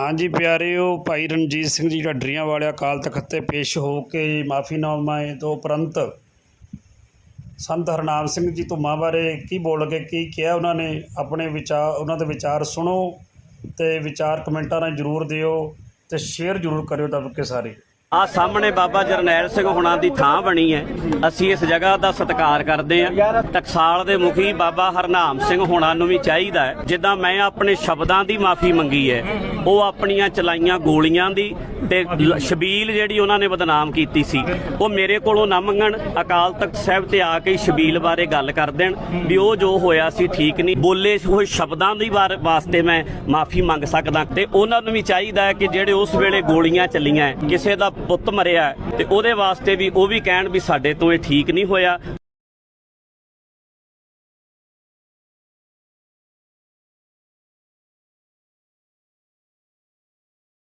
ਹਾਂਜੀ ਪਿਆਰਿਓ ਭਾਈ ਰਣਜੀਤ ਸਿੰਘ ਜੀ ਢੱਡਰੀਆਂ ਵਾਲਿਆ ਅਕਾਲ ਤਖਤ ਤੇ ਪੇਸ਼ ਹੋ ਕੇ ਮਾਫੀਨਾਮੇ ਤੋਂ ਉਪਰੰਤ ਸੰਤ ਹਰਨਾਮ ਸਿੰਘ ਜੀ ਧੁੰਮਾਂ ਬਾਰੇ ਕੀ ਬੋਲ ਕੇ ਕੀ ਕਿਹਾ ਉਹਨਾਂ ਨੇ? ਆਪਣੇ ਵਿਚਾਰ ਉਹਨਾਂ ਦੇ ਵਿਚਾਰ ਸੁਣੋ ਤੇ ਵਿਚਾਰ ਕਮੈਂਟਾਂ ਨਾਲ ਜਰੂਰ ਦਿਓ ਤੇ ਸ਼ੇਅਰ ਜਰੂਰ ਕਰਿਓ ਦੱਬ ਕੇ ਸਾਰੇ। ਆ ਸਾਹਮਣੇ ਬਾਬਾ ਜਰਨੈਲ ਸਿੰਘ ਹੁਣਾਂ ਦੀ ਥਾਂ ਬਣੀ ਹੈ। ਅਸੀਂ ਇਸ ਜਗ੍ਹਾ ਦਾ ਸਤਿਕਾਰ ਕਰਦੇ ਹਾਂ। ਟਕਸਾਲ ਦੇ ਮੁਖੀ ਬਾਬਾ ਹਰਨਾਮ ਸਿੰਘ ਹੁਣਾਂ ਨੂੰ ਵੀ ਚਾਹੀਦਾ ਹੈ। ਜਿੱਦਾਂ ਮੈਂ ਆਪਣੇ ਸ਼ਬਦਾਂ ਦੀ ਮਾਫੀ ਮੰਗੀ ਹੈ, ਉਹ ਆਪਣੀਆਂ ਚਲਾਈਆਂ ਗੋਲੀਆਂ ਦੀ ਤੇ ਸ਼ਬੀਲ ਜਿਹੜੀ ਉਹਨਾਂ ਨੇ ਬਦਨਾਮ ਕੀਤੀ ਸੀ, ਉਹ ਮੇਰੇ ਕੋਲੋਂ ਨਾ ਮੰਗਣ। ਅਕਾਲ ਤਖਤ ਸਾਹਿਬ ਤੇ ਆ ਕੇ ਸ਼ਬੀਲ ਬਾਰੇ ਗੱਲ ਕਰ ਦੇਣ ਵੀ ਉਹ ਜੋ ਹੋਇਆ ਸੀ ਠੀਕ ਨਹੀਂ। ਬੋਲੇ ਹੋਏ ਸ਼ਬਦਾਂ ਦੀ ਵਾਰ- ਵਾਸਤੇ ਮੈਂ ਮਾਫੀ ਮੰਗ ਸਕਦਾ ਤੇ ਉਹਨਾਂ ਨੂੰ ਵੀ ਚਾਹੀਦਾ ਹੈ ਕਿ ਜਿਹੜੇ ਉਸ ਵੇਲੇ ਗੋਲੀਆਂ ਚੱਲੀਆਂ ਕਿਸੇ ਦਾ ਪੁੱਤ ਮਰਿਆ ਹੈ, ਤੇ ਉਹਦੇ ਵਾਸਤੇ ਵੀ ਉਹ ਵੀ ਕਹਿਣ ਵੀ ਸਾਡੇ ਤੋਂ ਇਹ ਠੀਕ ਨਹੀਂ ਹੋਇਆ।